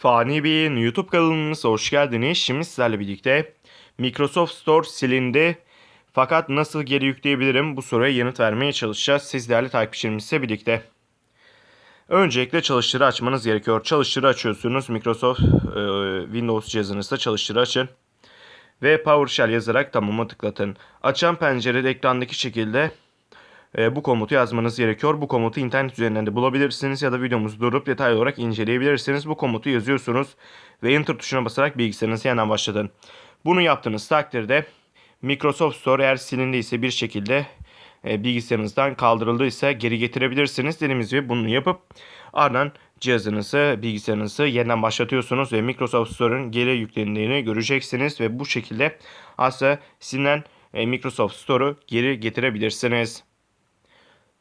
Fani Bey'in YouTube kanalımıza hoş geldiniz. Şimdi sizlerle birlikte Microsoft Store silindi. Fakat nasıl geri yükleyebilirim bu soruya yanıt vermeye çalışacağız. Siz değerli takipçilerimizle birlikte. Öncelikle çalıştırı açmanız gerekiyor. Çalıştırı açıyorsunuz. Microsoft e, Windows cihazınızda çalıştırı açın. Ve PowerShell yazarak tamam'a tıklatın. Açan pencerede ekrandaki şekilde e, bu komutu yazmanız gerekiyor. Bu komutu internet üzerinden de bulabilirsiniz ya da videomuzu durup detaylı olarak inceleyebilirsiniz. Bu komutu yazıyorsunuz ve enter tuşuna basarak bilgisayarınızı yeniden başlatın. Bunu yaptığınız takdirde Microsoft Store eğer silindiyse bir şekilde e, bilgisayarınızdan kaldırıldıysa geri getirebilirsiniz. Dediğimiz gibi bunu yapıp ardından cihazınızı, bilgisayarınızı yeniden başlatıyorsunuz ve Microsoft Store'un geri yüklendiğini göreceksiniz ve bu şekilde aslında silinen e, Microsoft Store'u geri getirebilirsiniz.